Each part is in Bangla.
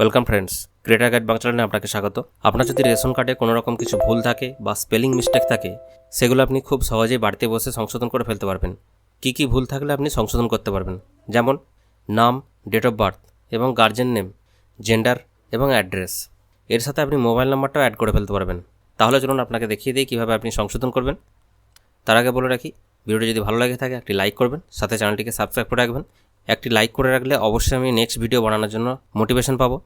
Welcome friends creator guide Bangla চ্যানেলে আপনাকে স্বাগত। আপনার যদি রেশন কার্ডে কোনো রকম কিছু ভুল থাকে বা স্পেলিং মিস্টেক থাকে, সেগুলো আপনি খুব সহজেই বাড়িতে বসে সংশোধন করে ফেলতে পারবেন। কী কী ভুল থাকলে আপনি সংশোধন করতে পারবেন? যেমন, নাম ডেট অফ বার্থ এবং গার্জেন নেম জেন্ডার এবং অ্যাড্রেস এর সাথে আপনি মোবাইল নাম্বারটাও অ্যাড করে ফেলতে পারবেন। তাহলে চলুন আপনাকে দেখিয়ে দিই কীভাবে আপনি সংশোধন করবেন। তার আগে বলে রাখি, ভিডিওটি যদি ভালো লাগে থাকে, একটি লাইক করবেন, সাথে চ্যানেলটিকে সাবস্ক্রাইব করে রাখবেন একটি লাইক করে রাখলে অবশ্যই আমি নেক্সট ভিডিও বানানোর জন্য মোটিভেশন পাবো।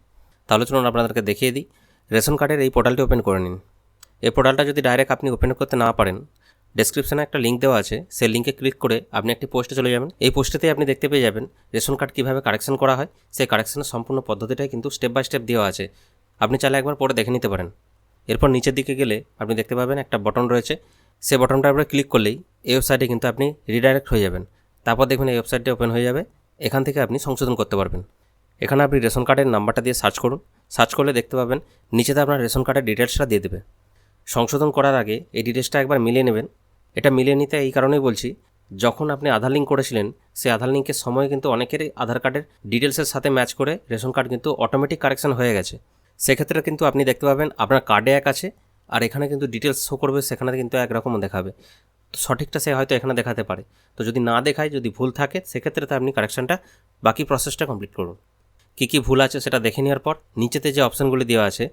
তাহলে চলুন আপনাদেরকে দেখিয়ে দিই। রেশন কার্ডের এই পোর্টালটি ওপেন করে নিন। এই পোর্টালটা যদি ডাইরেক্ট আপনি ওপেন করতে না পারেন ডেসক্রিপশনে একটা লিঙ্ক দেওয়া আছে। সেই লিঙ্কে ক্লিক করে আপনি একটি পোস্টে চলে যাবেন। এই পোস্টেতেই আপনি দেখতে পেয়ে যাবেন রেশন কার্ড কীভাবে কারেকশন করা হয়। সেই কারেকশনের সম্পূর্ণ পদ্ধতিটাই কিন্তু স্টেপ বাই স্টেপ দেওয়া আছে। আপনি চাইলে একবার পরে দেখে নিতে পারেন। এরপর নিচের দিকে গেলে আপনি দেখতে পাবেন একটা বটন রয়েছে। সেই বটনটার উপরে ক্লিক করলেই এই ওয়েবসাইটে কিন্তু আপনি রিডাইরেক্ট হয়ে যাবেন। তারপর দেখবেন এই ওয়েবসাইটটি ওপেন হয়ে যাবে। এখান থেকে আপনি সংশোধন করতে পারবেন। এখানে আপনি রেশন কার্ডের নাম্বারটা দিয়ে সার্চ করুন। সার্চ করলে দেখতে পাবেন, নিচেতে আপনার রেশন কার্ডের ডিটেলসটা দিয়ে দেবে। সংশোধন করার আগে এই ডিটেলসটা একবার মিলিয়ে নেবেন। এটা মিলিয়ে নিতে এই কারণেই বলছি, যখন আপনি আধার লিঙ্ক করেছিলেন, সেই আধার লিঙ্কের সময় কিন্তু অনেকেরই আধার কার্ডের ডিটেলসের সাথে ম্যাচ করে রেশন কার্ড কিন্তু অটোমেটিক কারেকশন হয়ে গেছে। সেক্ষেত্রে কিন্তু আপনি দেখতে পাবেন, আপনার কার্ডে এক আছে, আর এখানে কিন্তু ডিটেলস শো করবে, সেখানে কিন্তু একরকম দেখাবে। তো সঠিকটা সে হয়তো এখানে দেখাতে পারে। তো যদি না দেখায়, যদি ভুল থাকে, সেক্ষেত্রে তো আপনি কারেকশনটা বাকি প্রসেসটা কমপ্লিট করুন। কী কী ভুল আছে সেটা দেখে নেওয়ার পর নিচেতে যে অপশানগুলি দেওয়া আছে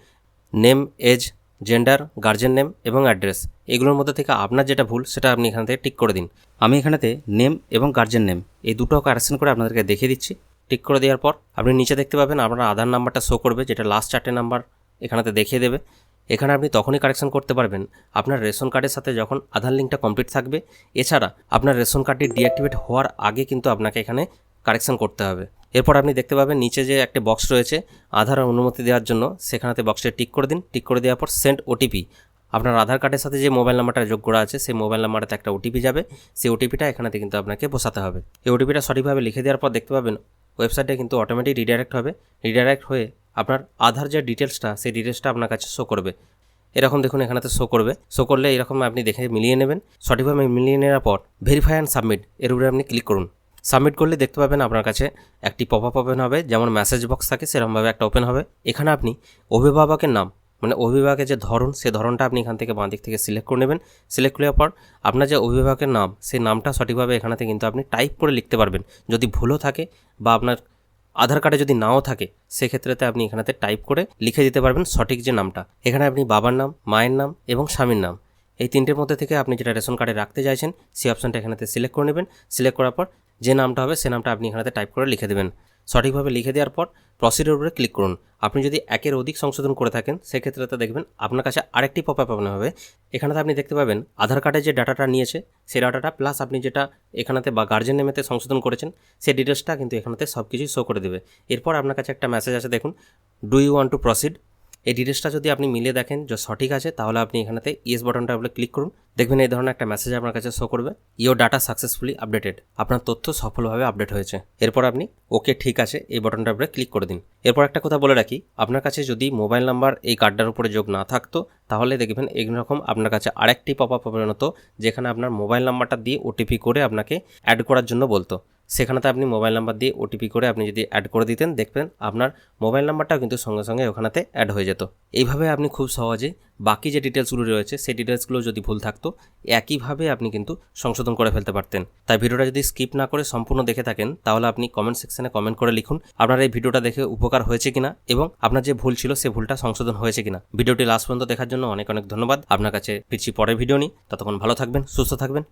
name age gender guardian name এবং অ্যাড্রেস এগুলোর মধ্যে থেকে আপনার যেটা ভুল সেটা আপনি এখান থেকে টিক করে দিন। আমি এখানেতে নেম এবং গার্জেন নেম এই দুটো কারেকশন করে আপনাদেরকে দেখিয়ে দিচ্ছি। টিক করে দেওয়ার পর আপনি নিচে দেখতে পাবেন আপনার আধার নাম্বারটা শো করবে, যেটা লাস্ট চারটে নাম্বার এখানেতে দেখিয়ে দেবে। এখানে আপনি তখনই কারেকশন করতে পারবেন। আপনার রেশন কার্ডের সাথে যখন আধার লিঙ্কটা কমপ্লিট থাকবে, এছাড়া আপনার রেশন কার্ডটি ডিঅ্যাক্টিভেট হওয়ার আগে কিন্তু আপনাকে এখানে কারেকশন করতে হবে। এরপর আপনি দেখতে পাবেন নিচে যে একটা বক্স রয়েছে, আধার অনুমতি দেওয়ার জন্য সেখানেতে বক্সটা টিক করে দিন। টিক করে দেওয়ার পর সেন্ড ওটিপি আপনার আধার কার্ডের সাথে যে মোবাইল নাম্বারটা যোগ করা আছে, সেই মোবাইল নাম্বারটাতে একটা ওটিপি যাবে। সেই ওটিপিটা এখানেতে কিন্তু আপনাকে বসাতে হবে। এই ওটিপিটা সঠিকভাবে লিখে দেওয়ার পর দেখতে পাবেন ওয়েবসাইটে কিন্তু অটোমেটিক রিডাইরেক্ট হবে। রিডাইরেক্ট হয়ে আপনার আধার যে ডিটেলসটা, সেই ডিটেলসটা আপনার কাছে শো করবে। এরকম দেখুন, এখানেতে শো করবে। শো করলে এরকম আপনি দেখে মিলিয়ে নেবেন। সঠিকভাবে মিলিয়ে নেওয়ার পর ভেরিফাই অ্যান্ড সাবমিট এর উপরে আপনি ক্লিক করুন। সাবমিট করলে দেখতে পাবেন আপনার কাছে একটি পপ আপ ওপেন হবে, যেমন মেসেজ বক্স থাকে, সেরকমভাবে একটা ওপেন হবে। এখানে আপনি অভিভাবকের নাম মানে অভিভাবকের যে ধরন, সে ধরনটা আপনি এখান থেকে বাঁ দিক থেকে সিলেক্ট করে নেবেন। সিলেক্ট করার পর আপনার যে অভিভাবকের নাম, সেই নামটা সঠিকভাবে এখানেতে কিন্তু আপনি টাইপ করে লিখতে পারবেন। যদি ভুলও থাকে বা আপনার আধার কার্ডে যদি নাও থাকে, সেক্ষেত্রেতে আপনি এখানেতে টাইপ করে লিখে দিতে পারবেন সঠিক যে নামটা। এখানে আপনি বাবার নাম, মায়ের নাম এবং স্বামীর নাম। এই তিনটের মধ্যে থেকে আপনি যেটা রেশন কার্ডে রাখতে চাইছেন সেই অপশানটা এখানেতে সিলেক্ট করে নেবেন। সিলেক্ট করার পর যে নামটা হবে, সে নামটা আপনি এখানেতে টাইপ করে লিখে দেবেন। সঠিকভাবে লিখে দেওয়ার পর প্রসিডের উপরে ক্লিক করুন। আপনি যদি একের অধিক সংশোধন করে থাকেন, সেক্ষেত্রে তা দেখবেন আপনার কাছে আরেকটি পপ আপ হবে। এখানেতে আপনি দেখতে পাবেন আধার কার্ডে যে ডাটাটা নিয়েছে, সেই ডাটাটা প্লাস আপনি যেটা এখানেতে বা গার্জেন নেমেতে সংশোধন করেছেন, সেই ডিটেলসটা কিন্তু এখানেতে সব কিছুই শো করে দেবে। এরপর আপনার কাছে একটা মেসেজ আছে, দেখুন do you want to proceed এই ডিটেলসটা যদি আপনি মিলে দেখেন যে সঠিক আছে, তাহলে আপনি এখানেতে ইয়েস বাটনটা আপনি ক্লিক করুন। দেখবেন এই ধরনের একটা মেসেজ আপনার কাছে শো করবে ইয়োর ডাটা সাকসেসফুলি আপডেটেড আপনার তথ্য সফলভাবে আপডেট হয়েছে। এরপর আপনি ওকে ঠিক আছে, এই বাটনটা আপনি ক্লিক করে দিন। এরপর একটা কথা বলে রাখি, আপনার কাছে যদি মোবাইল নাম্বার এই কার্ডটার উপরে যোগ না থাকতো, তাহলে দেখবেন এইরকম আপনার কাছে আরেকটি পপ আপ হতো যেখানে আপনার মোবাইল নাম্বারটা দিয়ে ওটিপি করে আপনাকে অ্যাড করার জন্য বলতো। সেখানেতে আপনি মোবাইল নাম্বার দিয়ে ওটিপি করে আপনি যদি অ্যাড করে দিতেন, দেখবেন আপনার মোবাইল নাম্বারটাও কিন্তু সঙ্গে সঙ্গে ওখানেতে অ্যাড হয়ে যেত। এইভাবে আপনি খুব সহজে বাকি যে ডিটেলসগুলো রয়েছে, সেই ডিটেলসগুলো যদি ভুল থাকতো, একইভাবে আপনি কিন্তু সংশোধন করে ফেলতে পারতেন। তাই ভিডিওটা যদি স্কিপ না করে সম্পূর্ণ দেখে থাকেন, তাহলে আপনি কমেন্ট সেকশনে কমেন্ট করে লিখুন, আপনার এই ভিডিওটা দেখে উপকার হয়েছে কিনা এবং আপনার যে ভুল ছিল, সে ভুলটা সংশোধন হয়েছে কিনা। ভিডিওটি লাস্ট পর্যন্ত দেখার জন্য অনেক অনেক ধন্যবাদ। আপনার কাছে ফিরছি পরের ভিডিও নিই ততক্ষণ ভালো থাকবেন, সুস্থ থাকবেন।